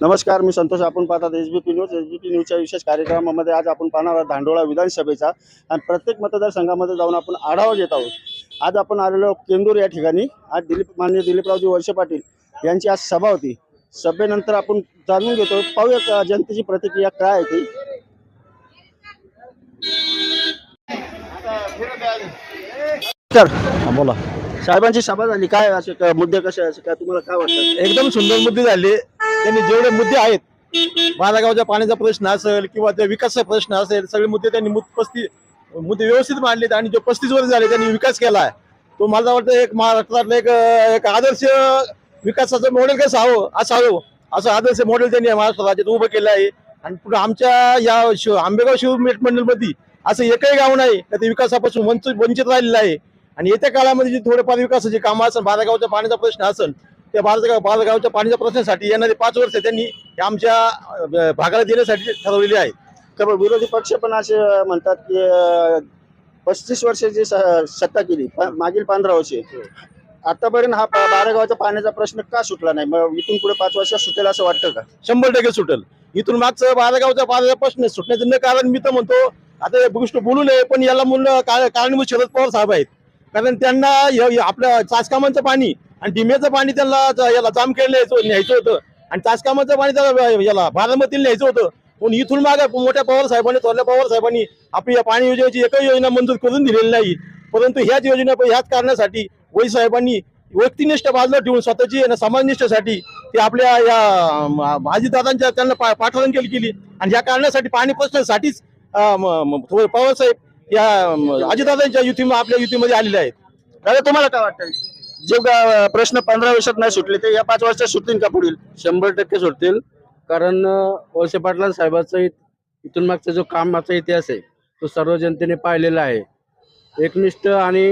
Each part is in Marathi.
नमस्कार मी संतोष. आपण पाहतात S B P news S B P न्यूजच्या विशेष कार्यक्रमामध्ये आज आपण पाहणार आहोत धांडोळा विधानसभेचा. आणि प्रत्येक मतदारसंघामध्ये जाऊन आपण आढावा घेत आहोत. आज आपण आलेलो केंदूर या ठिकाणी. आज दिलीप माननीय दिलीपरावजी वळसे पाटील यांची आज सभा होती. सभेनंतर आपण जाणून घेतो. पाहूया जनतेची प्रतिक्रिया काय आहे ती? तर बोला. साहेबांची सभा झाली. काय असे काय मुद्दे कसे असे काय तुम्हाला काय वाटतं? एकदम सुंदर मुद्दे झाले. त्यांनी जेवढे मुद्दे आहेत बालागावच्या पाण्याचा प्रश्न असेल किंवा त्या विकासाचा प्रश्न असेल सगळे मुद्दे त्यांनी पस्ती मुद्दे व्यवस्थित मांडलेत आणि जो पस्तीस वर्ष झाले त्यांनी विकास केला आहे. तो मला वाटतं एक महाराष्ट्रातला एक एक आदर्श विकासाचं मॉडेल कसं हवं? असावं असं आदर्श मॉडेल त्यांनी महाराष्ट्र राज्यात उभं केलं आहे. आणि पुढे आमच्या या शिव आंबेगाव शिव मंडळमध्ये असं एकही गाव नाही का ते विकासापासून वंचित वंचित राहिलेलं आहे. आणि येत्या काळामध्ये जे थोडेफार विकासाची कामं असेल बालागावच्या पाण्याचा प्रश्न असेल त्या बालगाव बालगावच्या पाण्याच्या प्रश्नासाठी येणारे पाच वर्ष त्यांनी हे आमच्या भागाला देण्यासाठी ठरवलेली आहेत तर विरोधी पक्ष पण असे म्हणतात की पस्तीस वर्षाची सत्ता केली मागील पंधरा वर्षे. आतापर्यंत हा बारागावचा पाण्याचा प्रश्न का सुटला नाही? मग इथून पुढे पाच वर्षात सुटेल असं वाटतं का? शंभर टक्के सुटेल. इथून मागचं बालगावच्या पाण्याचा प्रश्न सुटण्याचं न कारण मी तर म्हणतो आता हे गोष्ट बोलू नये पण याला मुलं का- कारणीभूत शरद पवार साहेब आहेत. कारण त्यांना आपल्या चाचकामांचं पाणी आणि डिमेचं पाणी त्यांना याला जाम न्यायचं होतं. आणि चाचकामाचं पाणी त्याला याला बारामतीला न्यायचं होतं. पण इथून मागे मोठ्या पवार साहेबांनी थोरल्या पवार साहेबांनी आपली या पाणी योजनेची एकही योजना मंजूर करून दिलेली नाही. परंतु ह्याच योजना ह्याच कारणासाठी वही साहेबांनी व्यक्तिनिष्ठ बाजूला ठेवून स्वतःची आणि समाजनिष्ठेसाठी ते आपल्या या भाजीदादांच्या त्यांना पा- पाठवण केली केली. आणि या कारणासाठी पाणी प्रश्नासाठीच साहेब या अजितदादांच्या युती आपल्या युतीमध्ये आलेले आहेत. दादा तुम्हाला काय वाटतं जे प्रश्न पंधरा वर्षात नाही सुटले ते या पाच वर्षात सुटतील का पुढील? शंभर टक्के सुटतील. कारण वळसे पाटलां साहेबाचा इत- इथून मागचा जो कामाचा इतिहास आहे तो सर्व जनतेने पाहिलेला आहे. एकनिष्ठ आणि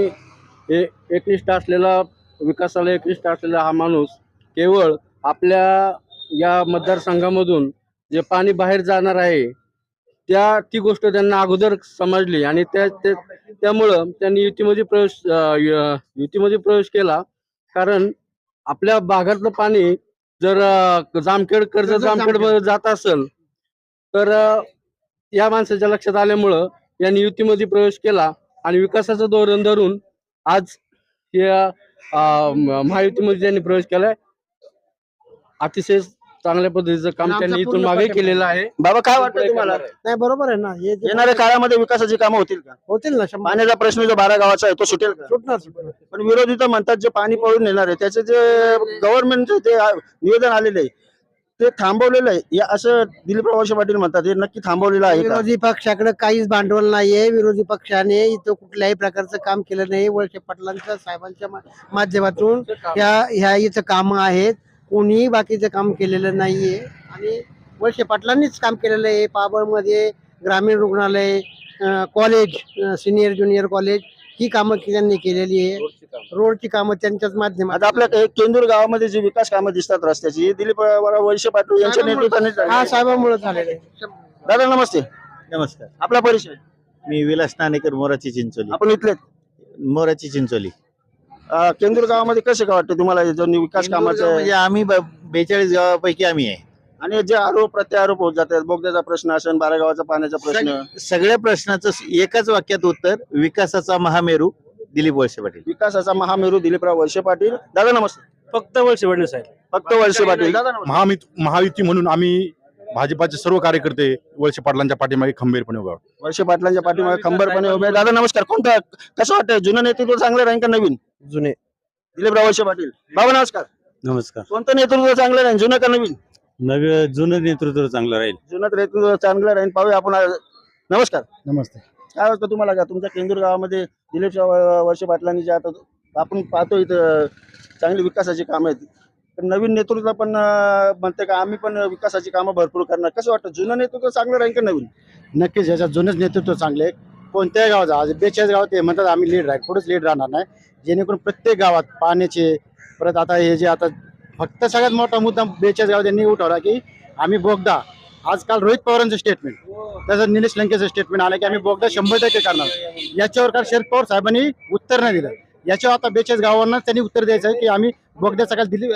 एकनिष्ठ असलेला विकासाला एकनिष्ठ असलेला हा माणूस केवळ आपल्या या मतदारसंघामधून जे पाणी बाहेर जाणार आहे त्या ती गोष्ट त्यांना अगोदर समजली आणि त्या त्या- त्यामुळं त्यांनी युतीमध्ये प्रवेश युतीमध्ये प्रवेश केला. कारण आपल्या भागातलं पाणी जर जामखेड कर्ज जामखेड जात असेल तर या माणसाच्या लक्षात आल्यामुळं यांनी युतीमध्ये प्रवेश केला आणि विकासाचं धोरण धरून आज या महायुतीमध्ये त्यांनी प्रवेश केलाय. अतिशय चांगल्या पद्धतीचं काम त्यांनी इथून मागे. केलेलं आहे. बाबा काय वाटतं तुम्हाला? नाही बरोबर आहे ना. हे जे येणाऱ्या काळामध्ये विकासाची कामं होतील का? होतील ना शंभर पाण्याचा प्रश्न जो बारा गावाचा आहे तो सुटेल का? सुटणार सुटणार पण विरोधी तर म्हणतात जे पाणी पळून येणार आहे त्याचे जे गव्हर्नमेंटचे ते आ- निवेदन आलेले आहे ते थांबवलेलं आहे. या असं दिलीपराव वळसे पाटील म्हणतात हे नक्की थांबवलेलं आहे का? विरोधी पक्षाकडे काहीच भांडवल नाहीये. विरोधी पक्षाने इथं कुठल्याही प्रकारचं काम केलं नाही. वळसे पाटलांच्या साहेबांच्या मा- माध्यमातून ह्या ह्या इथं कामं आहेत. कोणीही बाकीचं काम केलेलं नाहीये. आणि वळसे पाटलांनीच काम केलेलं आहे. पाबळमध्ये ग्रामीण रुग्णालय कॉलेज सिनियर ज्युनियर कॉलेज ही कामं त्यांनी केलेली आहे. रोडची कामं. त्यांच्याच माध्यमात आता आपल्या के- केंदूर गावामध्ये जी विकास कामं दिसतात रस्त्याची ही दिलीप वळसे पाटील यांच्या नेतृत्वाने हा. साहेबांमुळे झालेलं आहे. दादा नमस्ते. नमस्कार. आपला परिचय. मी विलास नाणेकर मोराची चिंचोली. आपण इथले मोराची चिंचोली. केंदूर गावामध्ये कसं काय वाटतं तुम्हाला हे जो विकास कामाचं? म्हणजे आम्ही बेचाळीस गावापैकी आम्ही आहे. आणि जे आरोप प्रत्यारोप होत जातात बोगद्याचा प्रश्न असेल बारा गावाचा पाण्याचा प्रश्न. सग- सगळ्या प्रश्नाचं एकाच वाक्यात उत्तर विकासाचा महामेरू दिलीप वळसे पाटील. विकासाचा महामेरू दिलीपराव वळसे पाटील. दादा नमस्ते फक्त वळसे पाटील साहेब. फक्त वळसे पाटील. दादा नमस्ते महामित महायुती म्हणून आम्ही भाजपाचे सर्व कार्यकर्ते वळसे पाटलांच्या पाठीमागे खंबीरपणे उभा आहोत. वर्षे पाटलांच्या पाठीमागे खंबरपणे उभे आहे. दादा नमस्कार. कोणतं कसं वाटतं जुनं नेतृत्व चांगलं राहील का नवीन? जुने. दिलीपराव वळसे पाटील. बाबा नमस्कार. नमस्कार. कोणतं नेतृत्व चांगलं राहील? जुनं का नवीन? नवे जुनं नेतृत्व चांगलं राहील. जुनं नेतृत्व चांगलं राहील. पाहूया आपण आज. नमस्कार. नमस्ते. काय वाटतं तुम्हाला का? तुमच्या केंदूर गावामध्ये दिलीप वर्षे पाटलांनी जे आता आपण पाहतो इथं चांगली विकासाची कामं आहेत. पण नवीन नेतृत्व पण अं, म्हणते का आम्ही पण विकासाची कामं भरपूर करणार. कसं वाटतं? जुनं नेतृत्व चांगलं राहील का नवीन? नक्कीच याच्यात जुनच नेतृत्व चांगले आहे. कोणत्याही गावाचा आज बेचाळीस गावात ते म्हणतात आम्ही लीड राहील पुढेच लीड राहणार नाही. जेणेकरून प्रत्येक गावात पाण्याचे परत आता हे जे आता फक्त सगळ्यात मोठा मुद्दा बेचाळीस गावात त्यांनी उठवला की आम्ही बोगदा आजकाल रोहित पवारांचं स्टेटमेंट त्याचं निलेश लंकेचं स्टेटमेंट आलं की आम्ही बोगदा शंभर टक्के करणार. याच्यावर काल शरद पवार साहेबांनी उत्तर नाही दिलं. याच्यावर आता बेचाळीस गावांना त्यांनी उत्तर द्यायचं आहे की आम्ही बोगद्या सकाळ दिली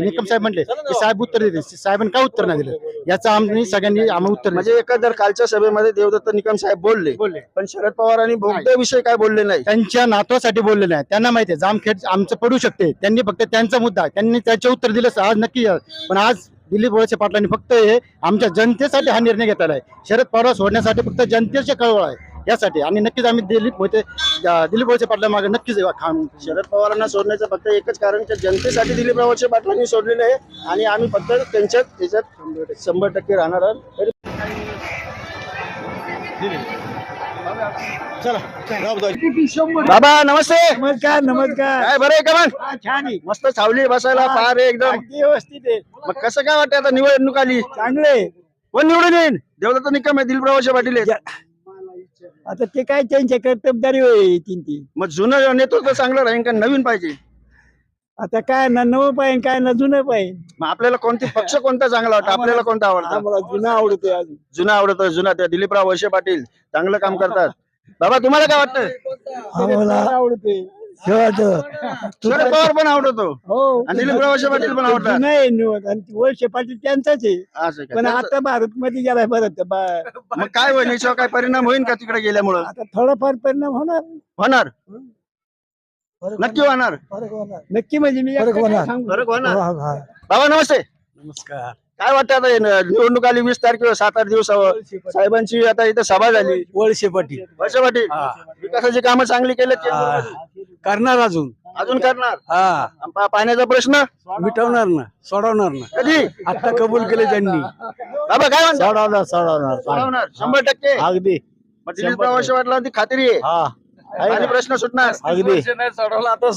निकम साहेब म्हणले की साहेब उत्तर देते साहेबांनी का उत्तर नाही दिलं? याचं आम्ही सगळ्यांनी आम्हाला उत्तर. म्हणजे एकंदर कालच्या सभेमध्ये देवदत्त निकम साहेब बोलले. बोलले. पण शरद पवारांनी बोगद्याविषयी काय बोलले नाही? त्यांच्या नातवासाठी बोललेले आहे त्यांना माहिती आहे जामखेड आमचं पडू शकते. त्यांनी फक्त त्यांचा मुद्दा त्यांनी त्याचे उत्तर दिलं आज नक्की. पण आज दिलीप वळसे पाटलांनी फक्त हे आमच्या जनतेसाठी हा निर्णय घेतलेला आहे. शरद पवार सोडण्यासाठी फक्त जनतेचे कळवळ आहे. यासाठी. आणि नक्कीच आम्ही दिलीप मोहिते दिलीप वळसे पाटला मागे नक्कीच खाम शरद पवारांना सोडण्याचं फक्त एकच कारण की जनतेसाठी दिलीप रावचे पाटलांनी सोडलेले आहे. आणि आम्ही फक्त त्यांच्यात त्याच्यात शंभर टक्के राहणार आहोत. बाबा नमस्ते. नमस्कार नमस्कार. काय बरं आहे का मग छान आहे. मस्त सावली बसायला पार आहे एकदम. व्यवस्थित आहे. मग कसं काय वाटतं आता निवडणूक आली? चांगले कोण निवडून येईल देवदत्त निकम आहे दिलीप रावचे पाटील आता ते काय त्यांच्या कर्तबदारी येतील ती मग जुनं नेतृत्व चांगलं राहील का नवीन पाहिजे? आता काय ना नवं पाहिजे काय ना जुनं पाहिजे मग आपल्याला कोणते पक्ष कोणता चांगला वाटतं आपल्याला कोणता आवडतं? जुनं आवडतोय अजून. जुना आवडतं जुना. त्या दिलीपराव वळसे पाटील चांगलं काम करतात. बाबा तुम्हाला काय वाटतं? आम्हाला आवडतोय. शरद पवार पण आवडतो. हो आणि वळसे पाटील पण आवडतात. जुनं आहे निवड आणि वळसे पाटील त्यांचाच आहे. असं का? पण आता भारत मध्ये गेलाय परत बा- मग काय होईल? याच्यावर काय परिणाम होईल का तिकडे गेल्यामुळं? आता थोडाफार परिणाम होणार. होणार. नक्की होणार. नक्की म्हणजे मी एकटं काय सांगू? फरक होणार. बाबा नमस्ते. नमस्कार. काय वाटतं आता हे न- निवडणूक आली वीस तारखेवर सात आठ दिवसावर? साहेबांची आता इथं सभा झाली. वळसे पाटील. वळसे पाटील. विकासाची कामं चांगली केलेत करणार अजून. अजून करणार? हा. आणि पा- पाण्याचा प्रश्न? मिटवणार ना सोडवणार ना. कधी? आता कबूल केले त्यांनी. बाबा काय म्हणता? सोडवणार सोडवणार. सोडवणार. शंभर टक्के. अगदी. मग दिलीप राव वळसे पाटलांची खात्री आहे. हा. आणि प्रश्न सुटणार. अगदी. सोडवला आता